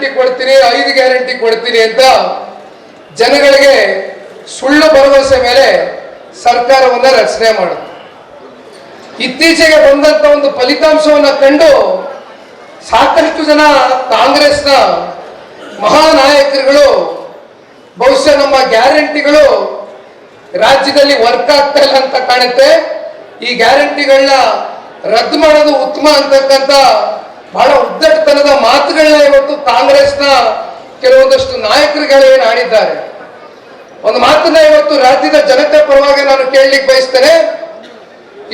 Guarantee ಕೊಡ್ತೀನಿ, ಐದು guarantee ಕೊಡ್ತೀನಿ ಅಂತ ಜನಗಳಿಗೆ ಸುಳ್ಳು ಭರವಸೆ ಮೇಲೆ ಸರ್ಕಾರವನ್ನ ರಚನೆ ಮಾಡುತ್ತೆ. ಇತ್ತೀಚೆಗೆ ಬಂದಂತ ಒಂದು ಫಲಿತಾಂಶವನ್ನ ಕಂಡು ಸಾಕಷ್ಟು ಜನ ಕಾಂಗ್ರೆಸ್ನ ಮಹಾನಾಯಕರುಗಳು, ಬಹುಶಃ ನಮ್ಮ ಗ್ಯಾರಂಟಿಗಳು ರಾಜ್ಯದಲ್ಲಿ ವರ್ಕ್ ಆಗ್ತಾ ಇಲ್ಲ ಅಂತ ಕಾಣುತ್ತೆ. ಈ ಗ್ಯಾರಂಟಿಗಳನ್ನ ರದ್ದು ಮಾಡೋದು ಉತ್ತಮ ಅಂತಕ್ಕಂಥ ಬಹಳ ಇವತ್ತು ಕಾಂಗ್ರೆಸ್ನ ಕೆಲವೊಂದಷ್ಟು ನಾಯಕರುಗಳು ಆಡಿದ್ದಾರೆ ಒಂದು ಮಾತನ್ನ ಇವತ್ತು ರಾಜ್ಯದ ಜನತೆ ಪರವಾಗಿ ನಾನು ಕೇಳಲಿಕ್ಕೆ ಬಯಸ್ತೇನೆ.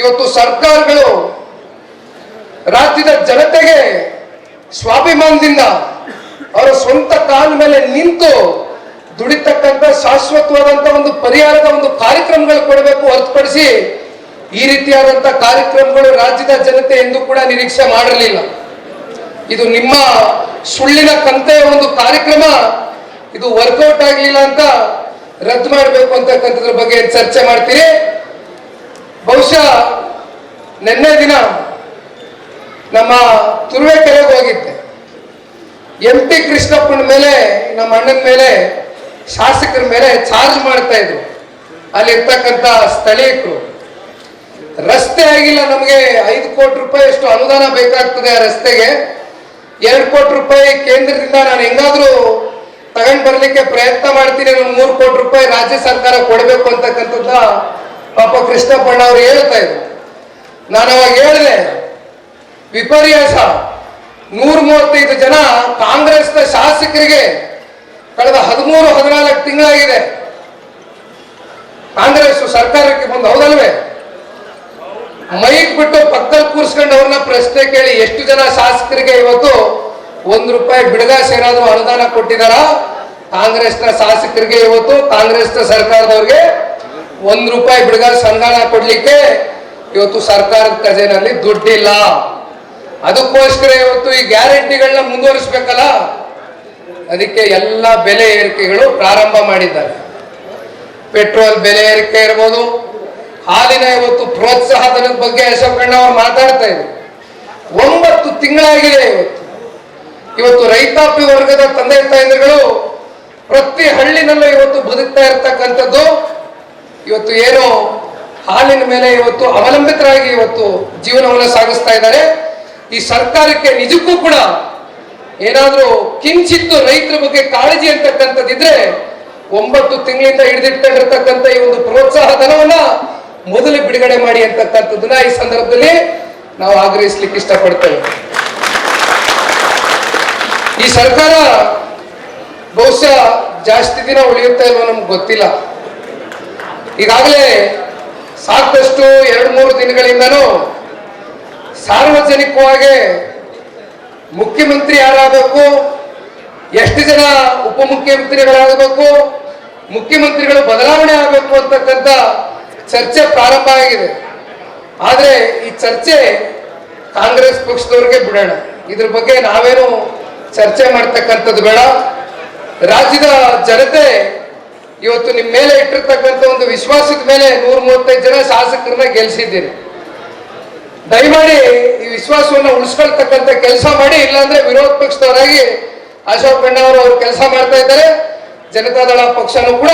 ಇವತ್ತು ಸರ್ಕಾರಗಳು ರಾಜ್ಯದ ಜನತೆಗೆ ಸ್ವಾಭಿಮಾನದಿಂದ ಅವರ ಸ್ವಂತ ಕಾಲ ಮೇಲೆ ನಿಂತು ದುಡಿತಕ್ಕಂತ ಶಾಶ್ವತವಾದಂತ ಒಂದು ಪರಿಹಾರದ ಒಂದು ಕಾರ್ಯಕ್ರಮಗಳು ಕೊಡಬೇಕು ಹೊರತುಪಡಿಸಿ ಈ ರೀತಿಯಾದಂತ ಕಾರ್ಯಕ್ರಮಗಳು ರಾಜ್ಯದ ಜನತೆ ಎಂದು ಕೂಡ ನಿರೀಕ್ಷೆ ಮಾಡಿರಲಿಲ್ಲ. ಇದು ನಿಮ್ಮ ಸುಳ್ಳಿನ ಕಂತೆಯ ಒಂದು ಕಾರ್ಯಕ್ರಮ. ಇದು ವರ್ಕೌಟ್ ಆಗಲಿಲ್ಲ ಅಂತ ರದ್ದು ಮಾಡಬೇಕು ಅಂತಕ್ಕಂಥದ್ರ ಬಗ್ಗೆ ಚರ್ಚೆ ಮಾಡ್ತೀರಿ? ಬಹುಶಃ ನಿನ್ನೆ ದಿನ ನಮ್ಮ ತುರುವೇಕೆರೆಗೆ ಹೋಗಿದ್ದೆ. ಎಂ ಟಿ ಕೃಷ್ಣಪ್ಪನ ಮೇಲೆ, ನಮ್ಮ ಅಣ್ಣನ ಮೇಲೆ, ಶಾಸಕರ ಮೇಲೆ ಚಾರ್ಜ್ ಮಾಡ್ತಾ ಇದ್ರು. ಅಲ್ಲಿ ಇರ್ತಕ್ಕಂಥ ಸ್ಥಳೀಯರು. ರಸ್ತೆ ಆಗಿಲ್ಲ ನಮಗೆ ಐದು ಕೋಟಿ ರೂಪಾಯಿ ಅಷ್ಟು ಅನುದಾನ ಬೇಕಾಗ್ತದೆ ಆ ರಸ್ತೆಗೆ. ಎರಡು ಕೋಟಿ ರೂಪಾಯಿ ಕೇಂದ್ರದಿಂದ ನಾನು ಹೆಂಗಾದ್ರೂ ತಗೊಂಡ್ ಬರ್ಲಿಕ್ಕೆ ಪ್ರಯತ್ನ ಮಾಡ್ತೀನಿ, ನಾನು ಮೂರು ಕೋಟಿ ರೂಪಾಯಿ ರಾಜ್ಯ ಸರ್ಕಾರ ಕೊಡಬೇಕು ಅಂತಕ್ಕಂಥದ್ದ ಪಾಪ ಕೃಷ್ಣಪ್ಪಣ್ಣ ಅವ್ರು ಹೇಳ್ತಾ ಇದ್ರು. ನಾನು ಅವಾಗ ಹೇಳಿದೆ, ವಿಪರ್ಯಾಸ, ನೂರ ಮೂವತ್ತೈದು ಜನ ನ ಶಾಸಕರಿಗೆ ಕಳೆದ ಹದಿಮೂರು, ಹದಿನಾಲ್ಕು ತಿಂಗಳಾಗಿದೆ. ಕಾಂಗ್ರೆಸ್ ಸರ್ಕಾರಕ್ಕೆ ಬಂದು ಹೌದಲ್ವೇ? ಅವ್ರನ್ನ ಪ್ರಶ್ನೆ ಕೇಳಿ ಎಷ್ಟು ಜನ ಶಾಸಕರಿಗೆ ಇವತ್ತು ಒಂದ್ ರೂಪಾಯಿ ಬಿಡಗ ಏನಾದ್ರು ಅನುದಾನ ಕೊಟ್ಟಿದಾರ? ಕಾಂಗ್ರೆಸ್ನ ಶಾಸಕರಿಗೆ ಇವತ್ತು, ಕಾಂಗ್ರೆಸ್ನ ಸರ್ಕಾರದವ್ರಿಗೆ ಒಂದ್ ರೂಪಾಯಿ ಬಿಡುಗಾಸೆ ಅನುದಾನ ಕೊಡ್ಲಿಕ್ಕೆ ಇವತ್ತು ಸರ್ಕಾರದ ಖಜಾನಲ್ಲಿ ದುಡ್ಡಿಲ್ಲ. ಅದಕ್ಕೋಸ್ಕರ ಇವತ್ತು ಈ ಗ್ಯಾರಂಟಿಗಳನ್ನ ಮುಂದುವರಿಸ್ಬೇಕಲ್ಲ? ಅದಕ್ಕೆ ಎಲ್ಲ ಬೆಲೆ ಏರಿಕೆಗಳು ಪ್ರಾರಂಭ ಮಾಡಿದ್ದಾರೆ. ಪೆಟ್ರೋಲ್ ಬೆಲೆ ಏರಿಕೆ ಇರ್ಬೋದು ಹಾಲಿನ ಇವತ್ತು ಪ್ರೋತ್ಸಾಹ ಧನದ ಬಗ್ಗೆ ಕಣ್ಣ ಅವ್ರು ಮಾತಾಡ್ತಾ ಇದ್ರು. ಒಂಬತ್ತು ತಿಂಗಳಾಗಿದೆ ಇವತ್ತು. ಇವತ್ತು ರೈತಾಪಿ ವರ್ಗದ ತಂದೆ ತಾಯಂದಿರುಗಳು ಪ್ರತಿ ಹಳ್ಳಿನಲ್ಲೂ ಇವತ್ತು ಬದುಕ್ತಾ ಇರ್ತಕ್ಕಂಥದ್ದು ಇವತ್ತು ಏನು ಹಾಲಿನ ಮೇಲೆ ಇವತ್ತು ಅವಲಂಬಿತರಾಗಿ ಇವತ್ತು ಜೀವನವನ್ನು ಸಾಗಿಸ್ತಾ ಇದ್ದಾರೆ. ಈ ಸರ್ಕಾರಕ್ಕೆ ನಿಜಕ್ಕೂ ಕೂಡ ಏನಾದರೂ ಕಿಂಚಿತ್ತು ರೈತರ ಬಗ್ಗೆ ಕಾಳಜಿ ಅಂತಕ್ಕಂಥದ್ದಿದ್ರೆ ಒಂಬತ್ತು ತಿಂಗಳಿಂದ ಹಿಡಿದಿಟ್ಕೊಂಡಿರ್ತಕ್ಕಂಥ ಈ ಒಂದು ಪ್ರೋತ್ಸಾಹ ಧನವನ್ನ ಮೊದಲು ಬಿಡುಗಡೆ ಮಾಡಿ ಅಂತಕ್ಕಂಥದ್ದನ್ನ ಈ ಸಂದರ್ಭದಲ್ಲಿ ನಾವು ಆಗ್ರಹಿಸ್ಲಿಕ್ಕೆ ಇಷ್ಟಪಡ್ತೇವೆ. ಈ ಸರ್ಕಾರ ಬಹುಶಃ ಜಾಸ್ತಿ ದಿನ ಉಳಿಯುತ್ತಾ ಇಲ್ವೋ ನಮ್ಗೆ ಗೊತ್ತಿಲ್ಲ. ಈಗಾಗಲೇ ಸಾಕಷ್ಟು ಎರಡು ಮೂರು ದಿನಗಳಿಂದನೂ ಸಾರ್ವಜನಿಕವಾಗಿ ಮುಖ್ಯಮಂತ್ರಿ ಯಾರಾಗಬೇಕು, ಎಷ್ಟು ಜನ ಉಪಮುಖ್ಯಮಂತ್ರಿಗಳಾಗಬೇಕು, ಮುಖ್ಯಮಂತ್ರಿಗಳು ಬದಲಾವಣೆ ಆಗಬೇಕು ಅಂತಕ್ಕಂಥ ಚರ್ಚೆ ಪ್ರಾರಂಭ ಆಗಿದೆ. ಆದರೆ ಈ ಚರ್ಚೆ ಕಾಂಗ್ರೆಸ್ ಪಕ್ಷದವ್ರಿಗೆ ಬಿಡೋಣ. ಇದ್ರ ಬಗ್ಗೆ ನಾವೇನು ಚರ್ಚೆ ಮಾಡ್ತಕ್ಕಂಥದ್ದು ಬೇಡ. ರಾಜ್ಯದ ಜನತೆ ಇವತ್ತು ನಿಮ್ಮ ಮೇಲೆ ಇಟ್ಟಿರ್ತಕ್ಕಂಥ ಒಂದು ವಿಶ್ವಾಸದ ಮೇಲೆ ನೂರ ಮೂವತ್ತೈದು ಜನ ಶಾಸಕರನ್ನ ಗೆಲ್ಸಿದ್ದೀರಿ. ದಯಮಾಡಿ ಈ ವಿಶ್ವಾಸವನ್ನು ಉಳಿಸ್ಕೊಳ್ತಕ್ಕಂಥ ಕೆಲಸ ಮಾಡಿ, ಇಲ್ಲಾಂದ್ರೆ ವಿರೋಧ ಪಕ್ಷದವರಾಗಿ ಅಶೋಕ್ ಅವರು ಅವ್ರು ಕೆಲಸ ಮಾಡ್ತಾ ಇದ್ದಾರೆ. ಜನತಾದಳ ಪಕ್ಷನೂ ಕೂಡ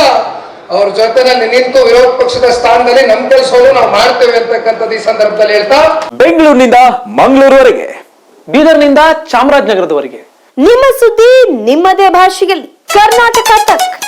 ಅವ್ರ ಜೊತೆನಲ್ಲಿ ನಿಂತು ವಿರೋಧ ಪಕ್ಷದ ಸ್ಥಾನದಲ್ಲಿ ನಮ್ ಕೆಲಸವನ್ನು ನಾವು ಮಾಡ್ತೇವೆ ಅಂತಕ್ಕಂಥದ್ದು ಈ ಸಂದರ್ಭದಲ್ಲಿ ಹೇಳ್ತಾ? ಬೆಂಗಳೂರಿನಿಂದ ಮಂಗಳೂರುವರೆಗೆ ಬೀದರ್ನಿಂದ ಚಾಮರಾಜನಗರದವರೆಗೆ. ನಿಮ್ಮ ಸುದ್ದಿ ನಿಮ್ಮದೇ ಭಾಷೆಯಲ್ಲಿ. ಕರ್ನಾಟಕ ತಕ್.